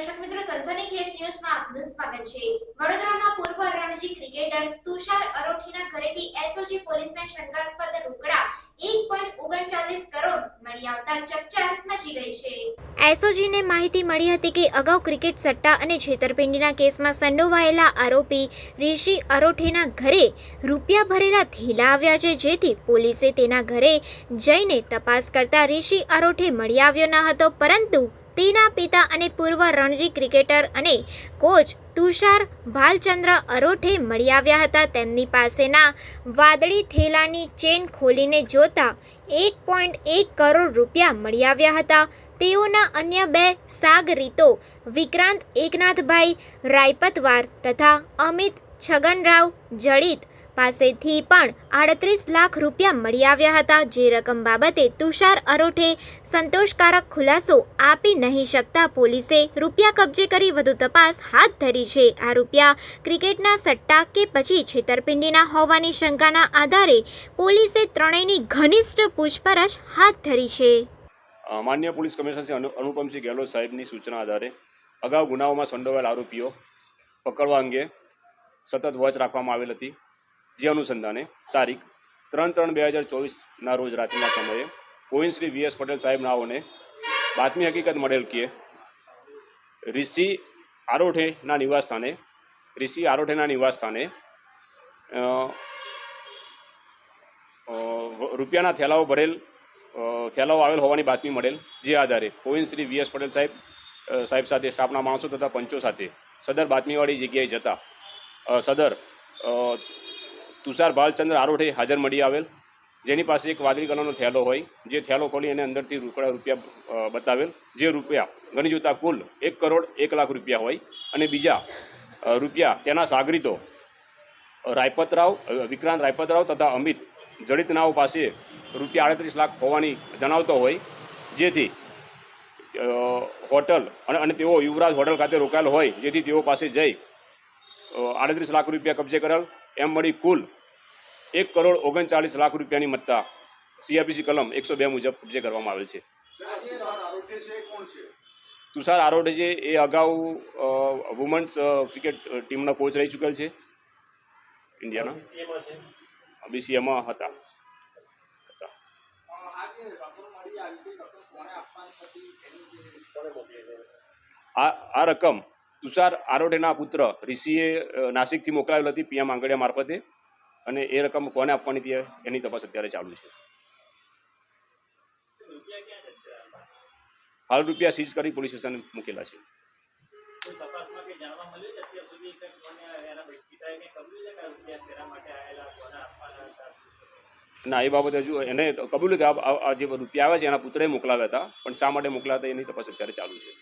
સનસનીખેજ ન્યૂઝમાં આપનું સ્વાગત છે. વડોદરાના પૂર્વ રણજી ક્રિકેટર તુષાર અરોઠીના ઘરેથી એસઓજી પોલીસને શંકાસ્પદ રોકડા એક પોઈન્ટ ઓગણચાલીસ કરોડ મળી આવતા ચકચાર મચી ગઈ છે. એસઓજીને માહિતી મળી હતી કે અગાઉ ક્રિકેટ સટ્ટા અને છેતરપિંડીના કેસમાં સંડોવાયેલા આરોપી ઋષિ અરોઠેના ઘરે રૂપિયા ભરેલા થેલા આવ્યા છે, જેથી પોલીસે તેના ઘરે જઈને તપાસ કરતા ઋષિ અરોઠે મળી આવ્યો ન હતો, પરંતુ તેના પિતા અને પૂર્વ રણજી ક્રિકેટર અને કોચ તુષાર ભાલચંદ્ર અરોઠે મળી આવ્યા હતા. તેમની પાસેના વાદળી થેલાની ચેન ખોલીને જોતા એક પોઈન્ટ એક કરોડ રૂપિયા મળી આવ્યા હતા. તેઓના અન્ય બે સાગરીતો વિક્રાંત એકનાથભાઈ રાયપતવાર તથા અમિત છગનરાવ જડિત પાસેથી પણ આડત્રીસ લાખ રૂપિયા મળી આવ્યા હતા. જે રકમ બાબતે તુષાર અરોઠે સંતોષકારક ખુલાસો આપી નહીં શકતા પોલીસે રૂપિયા કબજે કરી વધુ તપાસ હાથ ધરી છે. આ રૂપિયા ક્રિકેટના સટ્ટા કે પછી છેતરપિંડીના હોવાની શંકાના આધારે પોલીસે ત્રણેયની ઘનિષ્ઠ પૂછપરછ હાથ ધરી છે. માન્ય પોલીસ કમિશનર શ્રી અનુ, અનુપમસિંહ ગેહલોત સાહેબની સૂચના આધારે અગાઉ ગુનાઓમાં સંડોવાયેલ આરોપીઓ પકડવા અંગે સતત વોચ રાખવામાં આવેલ હતી. જે અનુસંધાને તારીખ ત્રણ ત્રણ બે હજાર ચોવીસના રોજ રાત્રિના સમયે ગોવિંદ શ્રી વી એસ પટેલ સાહેબ નાઓને બાતમી હકીકત મળેલ કે ઋષિ આરોઠેના નિવાસ સ્થાને ઋષિ આરોઠેના નિવાસ સ્થાને અ, અ, રૂપિયાના થેલાઓ ભરેલ થેલાઓ આવેલ હોવાની બાતમી મળેલ જે આધારે ગોવિંદ શ્રી વી એસ પટેલ સાહેબ સાહેબ સાથે સ્ટાફના માણસો તથા પંચો સાથે સદર બાતમીવાળી જગ્યાએ જતા સદર તુષાર ભાલચંદ્ર આરોઠે હાજર મળી આવેલ. જેની પાસે એક વાદળી કલરનો થેલો હોય, જે થેલો ખોલી અને અંદરથી રોકડા રૂપિયા બતાવેલ. જે રૂપિયા ગણી જોતા કુલ એક કરોડ એક લાખ રૂપિયા હોય અને બીજા રૂપિયા તેના સાગરીતો રાયપતરાવ વિક્રાંત રાયપતરાવ તથા અમિત જડિત નાઓ પાસે રૂપિયા આડત્રીસ લાખ હોવાની જણાવતો હોય. જેથી હોટલ અને તેઓ યુવરાજ હોટલ ખાતે રોકાયેલ હોય. જેથી તેઓ પાસે જઈ આડત્રીસ લાખ રૂપિયા કબજે કરેલ. એમ મળી કુલ એક કરોડ ઓગણચાલીસ લાખ રૂપિયાની મત્તા સીઆરપીસી કલમ એકસો બે મુજબ કબજે કરવામાં આવેલ છે તુષાર આરોગ્ય છે એ અગાઉ વુમન્સ ક્રિકેટ ટીમના કોચ રહી ચૂકેલ છે ઇન્ડિયાના બીસીએમાં હતા. આ આ રકમ તુષાર આરોટેના પુત્ર ઋષિએ નાસિકથી મોકલાવેલ હતી પીએમ આંગડિયા મારફતે અને એ રકમ કોને આપવાની હતી એની તપાસ અત્યારે ચાલુ છે. હાલ રૂપિયા સીઝ કરી પોલીસ સ્ટેશન મૂકેલા છે. ના એ બાબતે હજુ એને કબૂલ કે આ- જે રૂપિયા આવે છે એના પુત્રએ મોકલાવ્યા હતા પણ શા માટે મોકલાતા એની તપાસ અત્યારે ચાલુ છે.